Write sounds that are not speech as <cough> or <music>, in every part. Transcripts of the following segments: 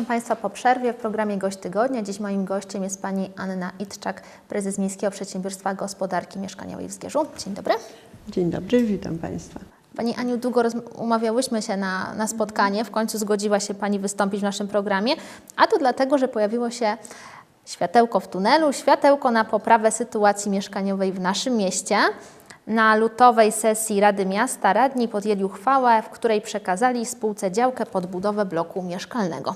Witam Państwa po przerwie w programie Gość Tygodnia. Dziś moim gościem jest Pani Anna Itczak, prezes Miejskiego Przedsiębiorstwa Gospodarki Mieszkaniowej w Zgierzu. Dzień dobry. Dzień dobry, witam Państwa. Pani Aniu, długo umawiałyśmy się na, na spotkanie. W końcu zgodziła się Pani wystąpić w naszym programie, a to dlatego, że pojawiło się światełko w tunelu, światełko na poprawę sytuacji mieszkaniowej w naszym mieście. Na lutowej sesji Rady Miasta radni podjęli uchwałę, w której przekazali spółce działkę pod budowę bloku mieszkalnego.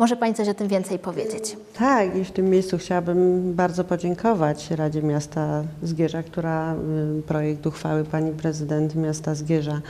Może Pani coś o tym więcej powiedzieć? Tak, i w tym miejscu chciałabym bardzo podziękować Radzie Miasta Zgierza, która y, projekt uchwały pani prezydent miasta Zgierza,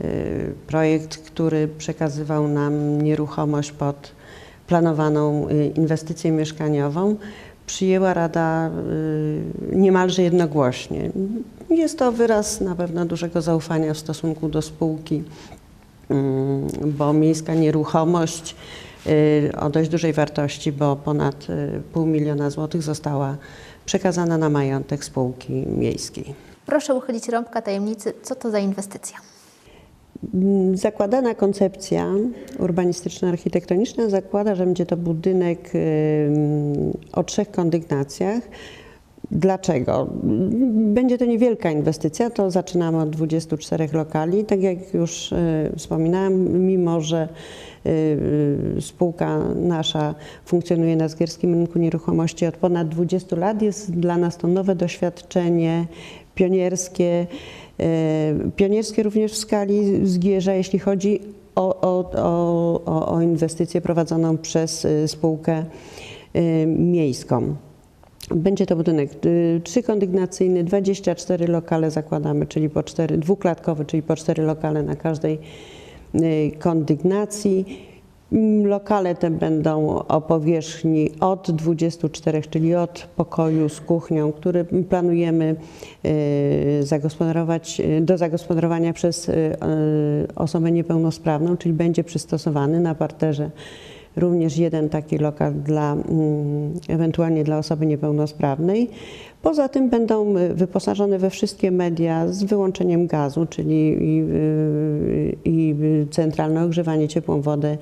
y, projekt, który przekazywał nam nieruchomość pod planowaną y, inwestycję mieszkaniową, przyjęła Rada niemalże jednogłośnie. Jest to wyraz na pewno dużego zaufania w stosunku do spółki, bo miejska nieruchomość o dość dużej wartości, bo ponad y, pół miliona złotych została przekazana na majątek spółki miejskiej. Proszę uchylić rąbka tajemnicy, co to za inwestycja? Mm, Zakładana koncepcja urbanistyczno-architektoniczna zakłada, że będzie to budynek o trzech kondygnacjach. Dlaczego? Będzie to niewielka inwestycja, to zaczynamy od 24 lokali. Tak jak już y, wspominałam, mimo że y, y, spółka nasza funkcjonuje na zgierskim rynku nieruchomości od ponad 20 lat, jest dla nas to nowe doświadczenie pionierskie, pionierskie również w skali Zgierza, jeśli chodzi o, o, o, o- inwestycję prowadzoną przez spółkę miejską. Będzie to budynek y, trzykondygnacyjny, 24 lokale zakładamy, czyli po 4, dwuklatkowy, czyli po 4 lokale na każdej y, kondygnacji. Lokale te będą o powierzchni od 24, czyli od pokoju z kuchnią, który planujemy y, zagospodarować, do zagospodarowania przez osobę niepełnosprawną, czyli będzie przystosowany na parterze również jeden taki lokal dla, mm, ewentualnie dla osoby niepełnosprawnej. Poza tym będą y, wyposażone we wszystkie media z wyłączeniem gazu, czyli i, y, i centralne ogrzewanie, ciepłą wodę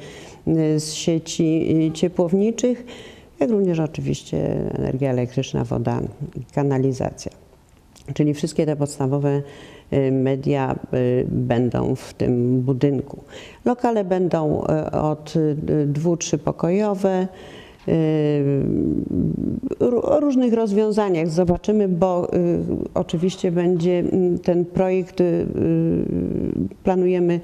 y, z sieci ciepłowniczych, jak również oczywiście energia elektryczna, woda kanalizacja. Czyli wszystkie te podstawowe media y, będą w tym budynku. Lokale będą y, od y, dwu, trzypokojowe, y, o różnych rozwiązaniach zobaczymy, bo y, oczywiście będzie mm, ten projekt, y, y, planujemy y,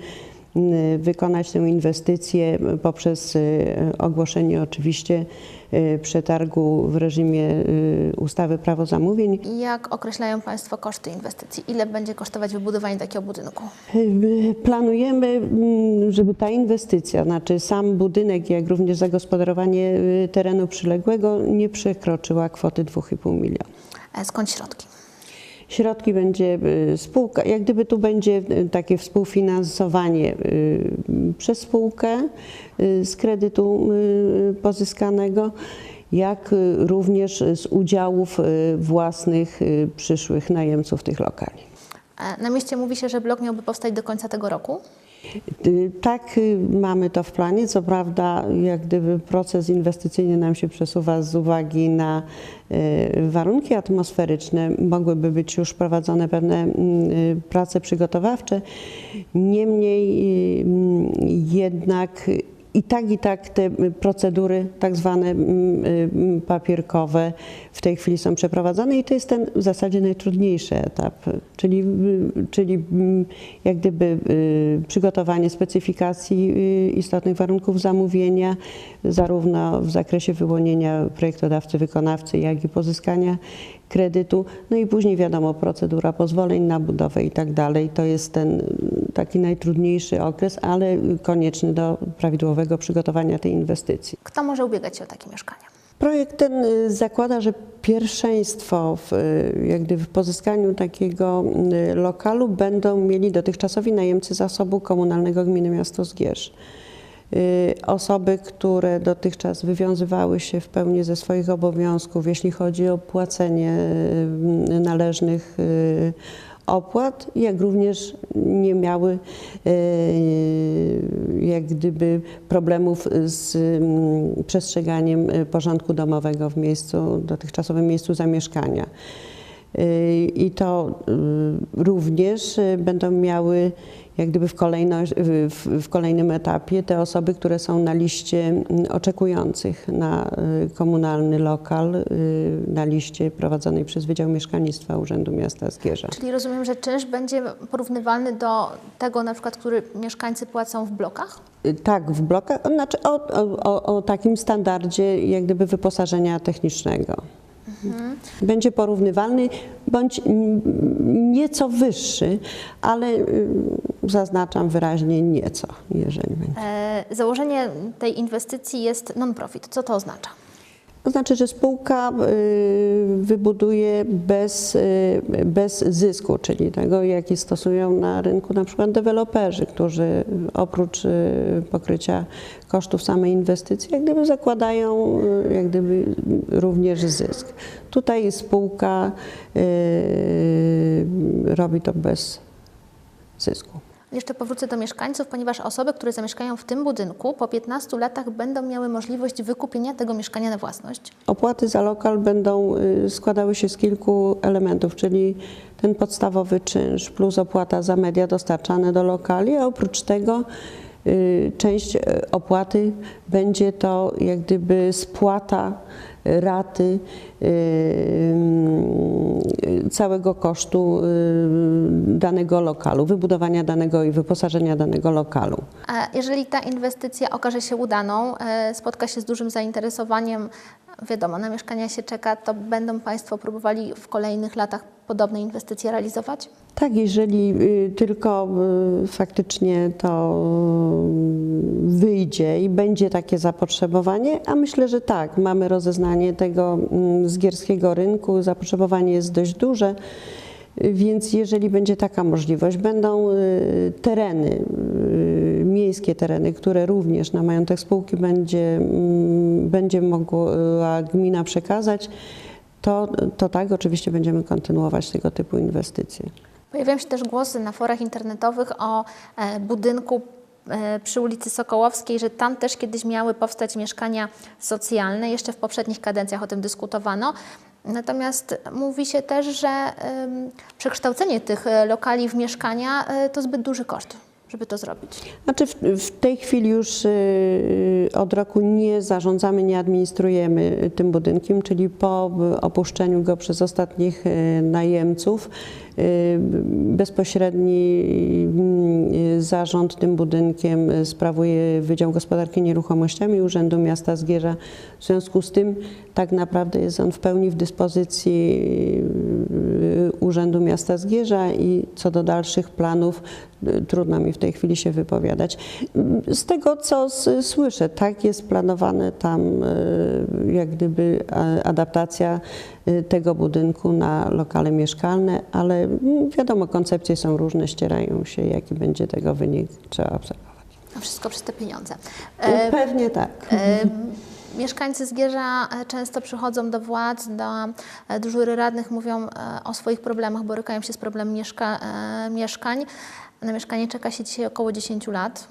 wykonać tę inwestycję poprzez y, ogłoszenie oczywiście y, przetargu w reżimie y, ustawy Prawo Zamówień. Jak określają Państwo koszty inwestycji? Ile będzie kosztować wybudowanie takiego budynku? Y, Planujemy, mm, żeby ta inwestycja, znaczy sam budynek, jak również zagospodarowanie y, terenu przyległego nie przekroczyła kwoty 2,5 miliona. E, Skąd środki? Środki będzie y, spółka, jak gdyby tu będzie y, takie współfinansowanie y, przez spółkę z kredytu pozyskanego, jak również z udziałów własnych przyszłych najemców tych lokali. Na mieście mówi się, że blok miałby powstać do końca tego roku. Y, Tak, y, mamy to w planie. Co prawda, jak gdyby proces inwestycyjny nam się przesuwa z uwagi na y, warunki atmosferyczne, mogłyby być już prowadzone pewne mm, prace przygotowawcze. Niemniej mm, jednak i tak, i tak te y, procedury tak zwane mm, y, papierkowe w tej chwili są przeprowadzane i to jest ten w zasadzie najtrudniejszy etap, czyli, y, czyli mm, jak gdyby przygotowanie specyfikacji istotnych warunków zamówienia, zarówno w zakresie wyłonienia projektodawcy, wykonawcy, jak i pozyskania kredytu. No i później wiadomo, procedura pozwoleń na budowę i tak dalej. To jest ten y, taki najtrudniejszy okres, ale konieczny do prawidłowego przygotowania tej inwestycji. Kto może ubiegać się o takie mieszkania? Projekt ten y, zakłada, że pierwszeństwo w, y, jak gdyby w pozyskaniu takiego y, lokalu będą mieli dotychczasowi najemcy zasobu komunalnego Gminy Miasto Zgierz. Y, Osoby, które dotychczas wywiązywały się w pełni ze swoich obowiązków, jeśli chodzi o płacenie y, należnych y, opłat, jak również nie miały jak gdyby problemów z przestrzeganiem porządku domowego w miejscu, dotychczasowym miejscu zamieszkania. I to y, również y, będą miały jak gdyby w, kolejność, w, w kolejnym etapie te osoby, które są na liście mm, oczekujących na y, komunalny lokal, na liście prowadzonej przez Wydział Mieszkalnictwa Urzędu Miasta Zgierza. Czyli rozumiem, że czynsz będzie porównywalny do tego, na przykład, który mieszkańcy płacą w blokach? Tak, w blokach, znaczy o, o, o takim standardzie jak gdyby wyposażenia technicznego. Będzie porównywalny bądź nieco wyższy, ale y, zaznaczam wyraźnie nieco, jeżeli będzie. E, założenie tej inwestycji jest non-profit. Co to oznacza? To znaczy, że spółka y, wybuduje bez, y, bez zysku, czyli tego, jaki stosują na rynku na przykład deweloperzy, którzy oprócz y, pokrycia kosztów samej inwestycji, jak gdyby zakładają jak gdyby również zysk. Tutaj spółka robi to bez zysku. Jeszcze powrócę do mieszkańców, ponieważ osoby, które zamieszkają w tym budynku, po 15 latach będą miały możliwość wykupienia tego mieszkania na własność. Opłaty za lokal będą y, składały się z kilku elementów, czyli ten podstawowy czynsz plus opłata za media dostarczane do lokali, a oprócz tego część y, opłaty będzie to jak gdyby spłata y, raty y, całego kosztu y, danego lokalu, wybudowania danego i wyposażenia danego lokalu. A jeżeli ta inwestycja okaże się udaną, spotka się z dużym zainteresowaniem, wiadomo, na mieszkania się czeka, to będą Państwo próbowali w kolejnych latach podobne inwestycje realizować? Tak, jeżeli y, tylko y, faktycznie to y, wyjdzie i będzie takie zapotrzebowanie, a myślę, że tak, mamy rozeznanie tego mm, zgierskiego rynku, zapotrzebowanie jest dość duże. Więc jeżeli będzie taka możliwość, będą tereny, miejskie tereny, które również na majątek spółki będzie, mm, będzie mogła gmina przekazać, to, to tak, oczywiście będziemy kontynuować tego typu inwestycje. Pojawiają się też głosy na forach internetowych o e, budynku e, przy ulicy Sokołowskiej, że tam też kiedyś miały powstać mieszkania socjalne. Jeszcze w poprzednich kadencjach o tym dyskutowano. Natomiast mówi się też, że przekształcenie tych e, lokali w mieszkania to zbyt duży koszt, żeby to zrobić. Znaczy w, w tej chwili już y, od roku nie zarządzamy, nie administrujemy tym budynkiem, czyli po opuszczeniu go przez ostatnich y, najemców y, bezpośredni y, zarząd tym budynkiem sprawuje Wydział Gospodarki Nieruchomościami Urzędu Miasta Zgierza. W związku z tym tak naprawdę jest on w pełni w dyspozycji y, Urzędu Miasta Zgierza i co do dalszych planów y, trudno mi w tej chwili się wypowiadać. Z tego co słyszę, tak jest planowane tam y, jak gdyby adaptacja y, tego budynku na lokale mieszkalne, ale mm, wiadomo, koncepcje są różne, ścierają się, jaki będzie tego wynik, trzeba obserwować. Wszystko przez te pieniądze. E, Pewnie tak. E, Mieszkańcy Zgierza e, często przychodzą do władz, do, e, do jury radnych, mówią e, o swoich problemach, borykają się z problemem mieszka, mieszkań. Na mieszkanie czeka się dzisiaj około 10 lat.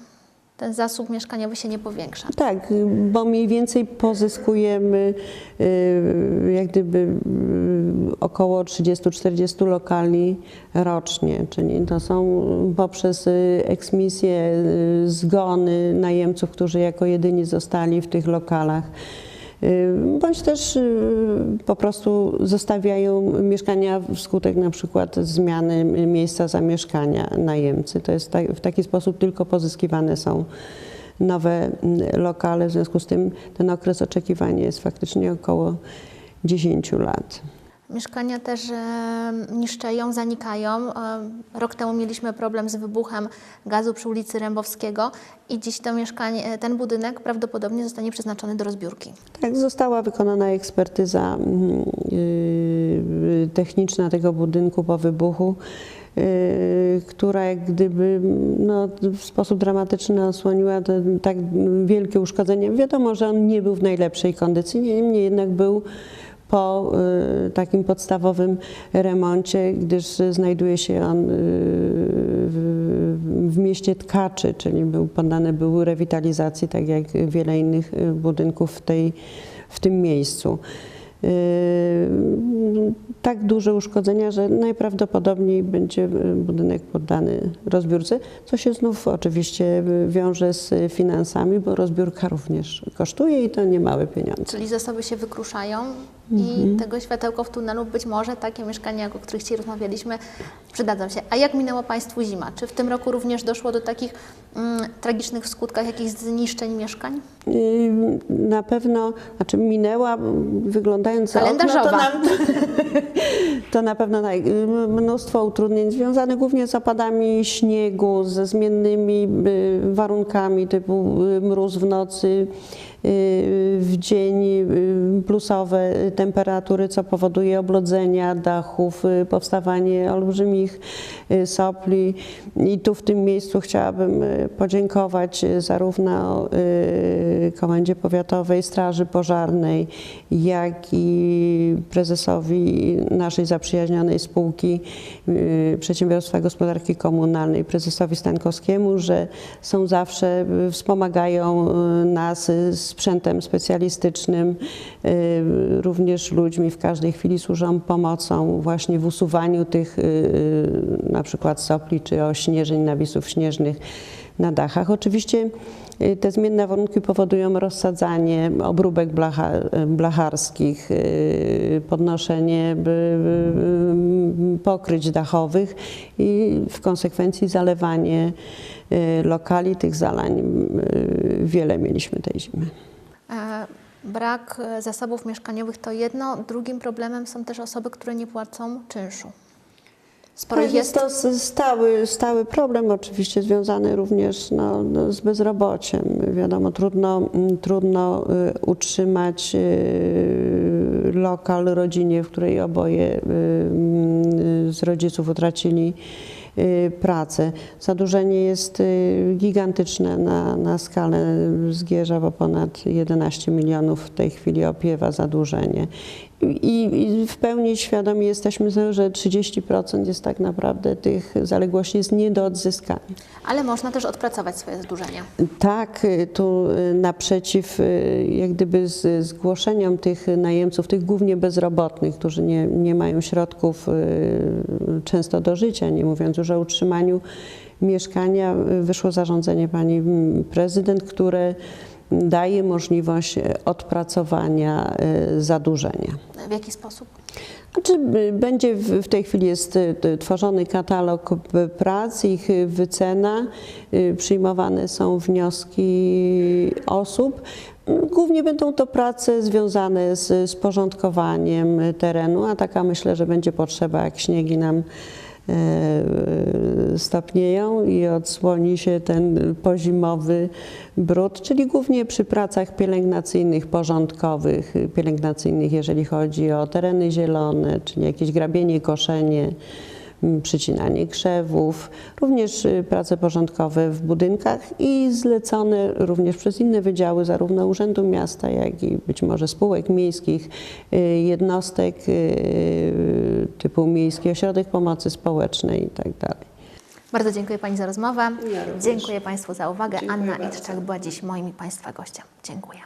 Ten zasób mieszkaniowy się nie powiększa. Tak, bo mniej więcej pozyskujemy y, jak gdyby y, około 30-40 lokali rocznie, czyli to są poprzez y, eksmisje, zgony najemców, którzy jako jedyni zostali w tych lokalach. Y, Bądź też y, po prostu zostawiają mieszkania wskutek na przykład zmiany miejsca zamieszkania najemcy. To jest w taki sposób tylko pozyskiwane są nowe mm, lokale, w związku z tym ten okres oczekiwania jest faktycznie około 10 lat. Mieszkania też e, niszczeją, zanikają. E, rok temu mieliśmy problem z wybuchem gazu przy ulicy Rębowskiego i dziś to mieszkanie, e, ten budynek prawdopodobnie zostanie przeznaczony do rozbiórki. Tak, została wykonana ekspertyza mm, yy, techniczna tego budynku po wybuchu, yy, która jak gdyby no, w sposób dramatyczny osłoniła te, tak wielkie uszkodzenia. Wiadomo, że on nie był w najlepszej kondycji, niemniej jednak był po y, takim podstawowym remoncie, gdyż znajduje się on y, w, mieście Tkaczy, czyli był, poddany był rewitalizacji, tak jak wiele innych y, budynków w, tej, w tym miejscu. Tak duże uszkodzenia, że najprawdopodobniej będzie budynek poddany rozbiórce, co się znów oczywiście wiąże z finansami, bo rozbiórka również kosztuje i to niemałe pieniądze. Czyli zasoby się wykruszają i tego światełko w tunelu być może takie mieszkania, o których dzisiaj rozmawialiśmy, przydadzą się. A jak minęła Państwu zima? Czy w tym roku również doszło do takich mm, tragicznych skutkach, jakichś zniszczeń mieszkań? Yy, Na pewno, znaczy minęła, wyglądając za okno, to, nam, <laughs> to na pewno tak, mnóstwo utrudnień związanych głównie z opadami śniegu, ze zmiennymi yy, warunkami typu yy, mróz w nocy, w dzień yy, plusowe temperatury, co powoduje oblodzenia dachów, yy, powstawanie olbrzymich sopli. I tu w tym miejscu chciałabym podziękować zarówno Komendzie Powiatowej Straży Pożarnej, jak i prezesowi naszej zaprzyjaźnionej spółki Przedsiębiorstwa Gospodarki Komunalnej, prezesowi Stankowskiemu, że są zawsze, wspomagają nas yy, sprzętem specjalistycznym, yy, również ludźmi w każdej chwili służą pomocą właśnie w usuwaniu tych yy, na przykład sopli czy ośnieżeń, nawisów śnieżnych na dachach. Oczywiście y, te zmienne warunki powodują rozsadzanie obróbek blacha, blacharskich, y, podnoszenie pokryć dachowych i w konsekwencji zalewanie y, lokali. Tych zalań y, wiele mieliśmy tej zimy. Brak zasobów mieszkaniowych to jedno, drugim problemem są też osoby, które nie płacą czynszu. Sporo ich jest to stały, stały problem, oczywiście związany również no, no, z bezrobociem. Wiadomo, trudno, mm, trudno y, utrzymać y, lokal rodzinie, w której oboje y, mm, z rodziców utracili pracę. Zadłużenie jest gigantyczne na, na skalę Zgierza, bo ponad 11 milionów w tej chwili opiewa zadłużenie. I, I w pełni świadomi jesteśmy, że 30% jest tak naprawdę tych zaległości jest nie do odzyskania. Ale można też odpracować swoje zadłużenia. Tak, y, tu y, naprzeciw y, jak gdyby z zgłoszeniom tych najemców, tych głównie bezrobotnych, którzy nie, nie mają środków często do życia, nie mówiąc już o utrzymaniu mieszkania, wyszło zarządzenie pani mm, prezydent, które daje możliwość y, odpracowania y, zadłużenia. W jaki sposób? Znaczy, będzie w tej chwili jest y, tworzony katalog prac, ich wycena, przyjmowane są wnioski osób. Mm, Głównie będą to prace związane z, z porządkowaniem y, terenu, a taka myślę, że będzie potrzeba, jak śniegi nam e, stopnieją i odsłoni się ten pozimowy brud, czyli głównie przy pracach pielęgnacyjnych, porządkowych, pielęgnacyjnych, jeżeli chodzi o tereny zielone, czyli jakieś grabienie, koszenie, przycinanie krzewów, również y, prace porządkowe w budynkach i zlecone również przez inne wydziały, zarówno Urzędu Miasta, jak i być może spółek miejskich, y, jednostek y, typu Miejski Ośrodek Pomocy Społecznej itd. Bardzo dziękuję Pani za rozmowę. Ja dziękuję Państwu za uwagę. Dziękuję Anna bardzo. Itczak była dziś moim i Państwa gościem. Dziękuję.